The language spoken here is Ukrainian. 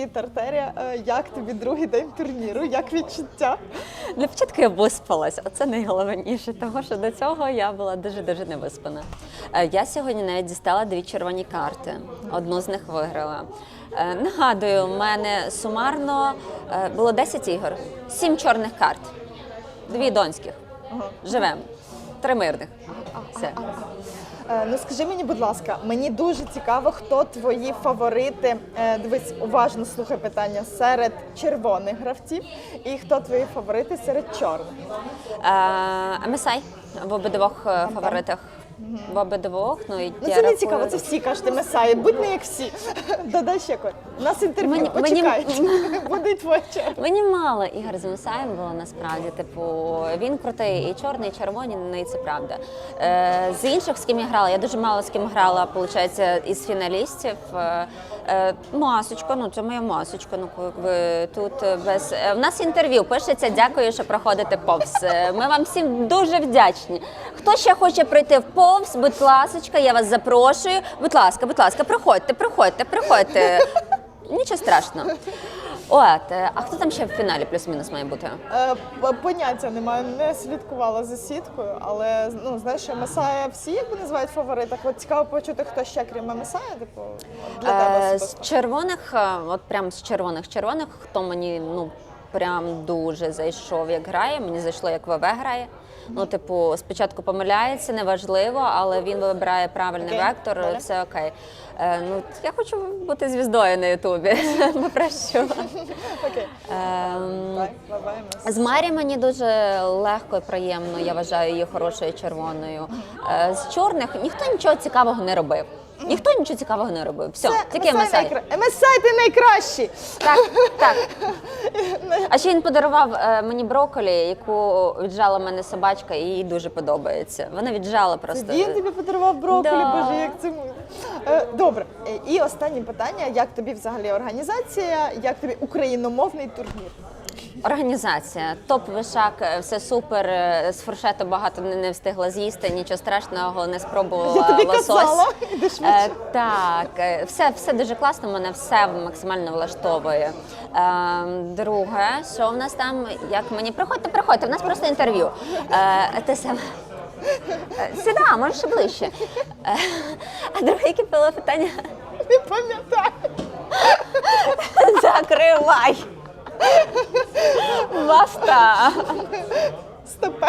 Привіт, Артерія. Е, Як тобі другий день турніру? Як відчуття? Для початку я виспалась, оце найголовніше, тому що до цього я була дуже дуже невиспана. Е, Я сьогодні навіть дістала дві червоні карти. Одну з них виграла. Е, Нагадую, у мене сумарно було 10 ігор, 7 чорних карт, дві донських. Живемо, три мирних. Все. Е, Ну скажи мені, будь ласка, мені дуже цікаво, хто твої фаворити. Е, Дивись, уважно слухай питання серед червоних гравців, і хто твої фаворити серед чорних. Е, МСА в обидвох е, фаворитах. В обидвох, ну і Ну я це не рахую- цікаво, це всі кажете месаї. Будь не як всі. Додай ще кот. У нас інтерв'ю, Мені- мені- почекайте. Буде твоя черга. Мені мало ігор з Мусаєм було насправді. Типу, він крутий і чорний, і червоні, ну і це правда. Е, з інших, з ким я грала, я дуже мало з ким грала, виходить, із фіналістів. Е, масочка, ну це моя масочка. Ну тут е, без е, в нас інтерв'ю пишеться. Дякую, що проходите повз. Е, Ми вам всім дуже вдячні. Хто ще хоче прийти в повз, будь ласочка, я вас запрошую. Будь ласка, будь ласка, приходьте, приходьте, приходьте. Нічого страшного. От, е, а хто там ще в фіналі плюс-мінус має бути? Е, Поняття немає, не слідкувала за сіткою, але ну знаєш, що Месая всі якби називають фаворитах. От цікаво почути, хто ще крім Месая, типу для тебе Е, з червоних, от прям з червоних червоних, хто мені ну прям дуже зайшов, як грає. Мені зайшло, як ВВ грає. Ну, типу, спочатку помиляється, неважливо, але він вибирає правильний Окей, вектор, добре. все окей. Е, ну, я хочу бути звіздою на Ютубі. Попрошу. Окей, Ем, з Марі мені дуже легко і приємно, я вважаю її хорошою червоною. Е, З чорних ніхто нічого цікавого не робив. Ніхто нічого цікавого не робив. Все, тільки Месай Месай. найкра- Месай, ти найкращий! Так, так. А ще він подарував е, мені брокколі, яку віджала мене собачка, і їй дуже подобається. Вона віджала просто. Він тобі подарував брокколі, Да. боже, як це мило. Е, Добре, Е, і останнє питання: як тобі взагалі організація, як тобі україномовний турнір? Організація, топ вишак, е, все супер. е, З фуршету багато не, встигла з'їсти, нічого страшного, не спробувала Я тобі лосось. казала. Е, так, все, все дуже класно, мене все максимально влаштовує. Е, друге, що в нас там? Як мені приходьте, приходьте, в нас просто інтерв'ю. Е, те саме. Е, Сіда, можеш ще ближче. Е, а друге, яке було питання? Не пам'ятаю. Закривай! Баста! Стопе.